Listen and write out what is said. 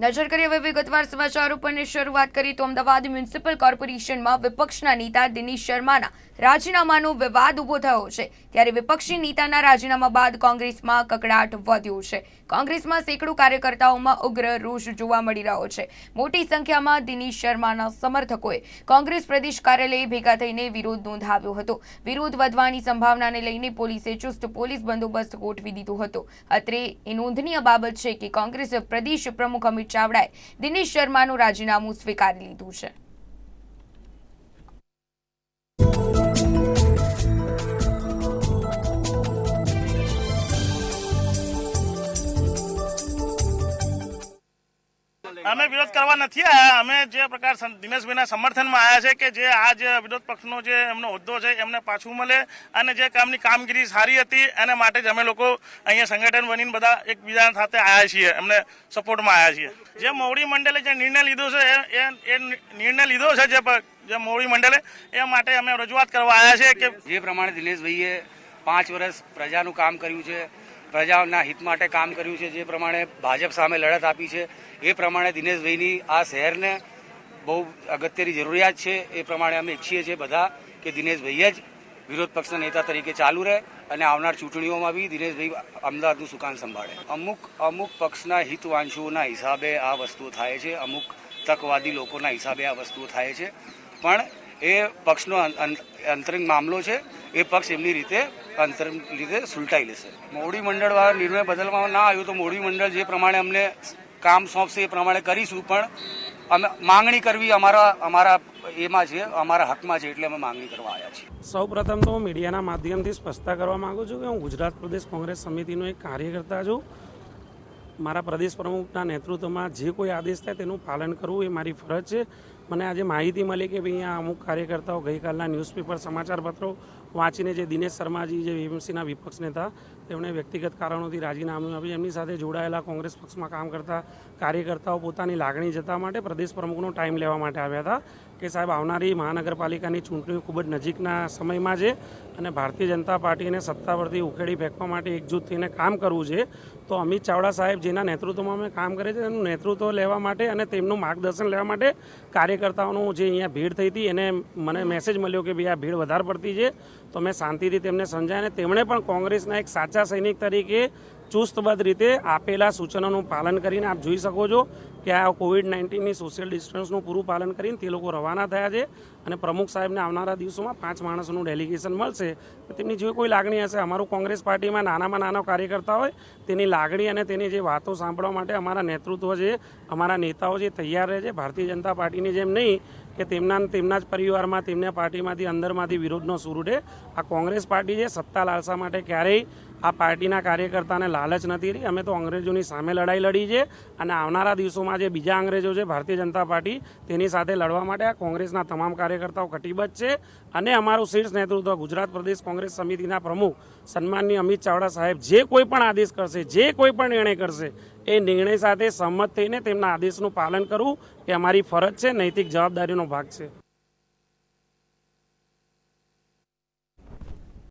નજર કરીએ હવે વિગતવાર સમાચારો પરની શરૂઆત કરી તો અમદાવાદ મ્યુનિસિપલ કોર્પોરેશનમાં વિપક્ષના નેતા દિનેશ શર્માના રાજીનામાનો વિવાદ ઊભો થયો છે. ત્યારે વિપક્ષી નેતાના રાજીનામા બાદ કોંગ્રેસમાં કકડાટ વધ્યો છે. કોંગ્રેસમાં સેંકડો કાર્યકર્તાઓમાં ઉગ્ર રોષ જોવા મળી રહ્યો છે. મોટી સંખ્યામાં દિનેશ શર્માના સમર્થકોએ કોંગ્રેસ પ્રદેશ કાર્યાલય ભેગા થઈને વિરોધ નોંધાવ્યો હતો. વિરોધ વધવાની સંભાવનાને લઈને પોલીસે ચુસ્ત પોલીસ બંદોબસ્ત ગોઠવી દીધો હતો. અત્રે એ નોંધનીય બાબત છે કે કોંગ્રેસ પ્રદેશ પ્રમુખ અમિત ચાવડાએ દિનેશ શર્માનું રાજીનામું સ્વીકારી લીધું છે. અમે વિરોધ કરવા નથી આવ્યા અમે જે પ્રકાર દિનેશભાઈના સમર્થનમાં આવ્યા છે કે જે આ જે વિરોધ પક્ષનો જે એમનો હોદ્દો છે, એમને પાછું મળે અને જે કામની કામગીરી સારી હતી, એને માટે જ અમે લોકો અહીંયા સંગઠન બનીને બધા એકબીજા સાથે આવ્યા છીએ. એમને સપોર્ટમાં આવ્યા છીએ. જે મોવડી મંડળે જે નિર્ણય લીધો છે, એ, એ- નિર્ણય લીધો છે જે જે મોવડી મંડળે એ માટે અમે રજૂઆત કરવા આવ્યા છે કે જે પ્રમાણે દિનેશભાઈએ પાંચ વર્ષ પ્રજાનું કામ કર્યું છે પ્રજાના હિત માટે કામ કર્યું છે, જે પ્રમાણે ભાજપ સામે લડત આપી છે, એ પ્રમાણે દિનેશભાઈની આ શહેરને બહુ અગત્યની જરૂરિયાત છે, એ પ્રમાણે અમે ઈચ્છીએ છીએ બધા કે દિનેશભાઈ જ વિરોધ પક્ષના નેતા તરીકે ચાલુ રહે અને આવનાર ચૂંટણીઓમાં બી દિનેશભાઈ અમદાવાદનું સુકાન સંભાળે. અમુક અમુક પક્ષના હિતવાંશુઓના હિસાબે આ વસ્તુઓ થાય છે, અમુક તકવાદી લોકોના હિસાબે આ વસ્તુઓ થાય છે. પણ એ પક્ષનો અંતરિંગ મામલો છે, એ પક્ષ એમની રીતે અંતરિંગ રીતે સુલટાઈ લેશે. મોવડી મંડળ વાળા નિર્ણય બદલવામાં ના આવ્યો તો મોવડી મંડળ જે પ્રમાણે અમને કામ સોંપશે એ પ્રમાણે કરીશું, પણ અમે માંગણી કરવી અમારા અમારા એમાં છે, અમારા હકમાં છે એટલે અમે માંગણી કરવા આવ્યા છીએ. સૌ પ્રથમ તો હું મીડિયાના માધ્યમથી સ્પષ્ટતા કરવા માંગુ છું કે હું ગુજરાત પ્રદેશ કોંગ્રેસ સમિતિનો એક કાર્યકર્તા છું. મારા પ્રદેશ પ્રમુખના નેતૃત્વમાં જે કોઈ આદેશ થાય તેનું પાલન કરવું એ મારી ફરજ છે. મને આજે માહિતી મળી કે ભાઈ અહીંયા અમુક કાર્યકર્તાઓ ગઈકાલના ન્યૂઝપેપર સમાચાર પત્રો વાંચીને જે દિનેશ શર્માજી, જે વીએમસીના વિપક્ષ નેતા તેમણે વ્યક્તિગત કારણોથી રાજીનામું આપ્યું. એમની સાથે જોડાયેલા કોંગ્રેસ પક્ષમાં કામ કરતા કાર્યકર્તાઓ પોતાની લાગણી જતા માટે પ્રદેશ પ્રમુખનો ટાઈમ લેવા માટે આવ્યા હતા કે સાહેબ, આવનારી મહાનગરપાલિકાની ચૂંટણીઓ ખૂબ જ નજીકના સમયમાં છે અને ભારતીય જનતા પાર્ટીને સત્તા પરથી ઉખેડી ફેંકવા માટે એકજૂથ થઈને કામ કરવું છે. તો અમિત ચાવડા સાહેબ જેના નેતૃત્વમાં અમે કામ કરે છે એનું નેતૃત્વ લેવા માટે અને તેમનું માર્ગદર્શન લેવા માટે કાર્યકર્તાઓનું જે અહીંયા ભીડ થઈ હતી, એને મને મેસેજ મળ્યો કે ભાઈ આ ભીડ વધારે પડતી છે, તો મેં શાંતિથી તેમને સમજાય અને તેમણે પણ કોંગ્રેસના એક સાચા સૈનિક તરીકે ચુસ્તબદ્ધ રીતે આપેલા સૂચનોનું પાલન કરીને આપ જોઈ શકો છો કે આ કોવિડ નાઇન્ટીનની સોશિયલ ડિસ્ટન્સનું પૂરું પાલન કરીને તે લોકો રવાના થયા છે અને પ્રમુખ સાહેબને આવનારા દિવસોમાં પાંચ માણસોનું ડેલિગેશન મળશે. તેમની જે કોઈ લાગણી હશે, અમારું કોંગ્રેસ પાર્ટીમાં નાનામાં નાનો કાર્યકર્તા હોય, તેની લાગણી અને તેની જે વાતો સાંભળવા માટે અમારા નેતૃત્વ છે, અમારા નેતાઓ જે તૈયાર રહે છે, ભારતીય જનતા પાર્ટીની જેમ નહીં કે તેમના તેમના જ પરિવારમાં, તેમને પાર્ટીમાંથી અંદરમાંથી વિરોધનો સૂર ઉઠે આ કોંગ્રેસ પાર્ટી છે સત્તા લાલસા માટે ક્યારેય આ પાર્ટીના કાર્યકર્તાને લાલચ નથી રહી. અમે તો અંગ્રેજોની સામે લડાઈ લડી છે અને આવનારા દિવસોમાં જે બીજા અંગ્રેજો છે, ભારતીય જનતા પાર્ટી, તેની સાથે લડવા માટે આ કોંગ્રેસના તમામ કાર્યકર્તાઓ કટિબદ્ધ છે. અને અમારું શીર્ષ નેતૃત્વ ગુજરાત પ્રદેશ કોંગ્રેસ સમિતિના પ્રમુખ સન્માનની અમિત ચાવડા સાહેબ જે કોઈ પણ આદેશ કરશે, જે કોઈ પણ નિર્ણય કરશે એ નિર્ણય સાથે સંમત થઈને તેમના આદેશનું પાલન કરવું એ અમારી ફરજ છે, નૈતિક જવાબદારીનો ભાગ છે.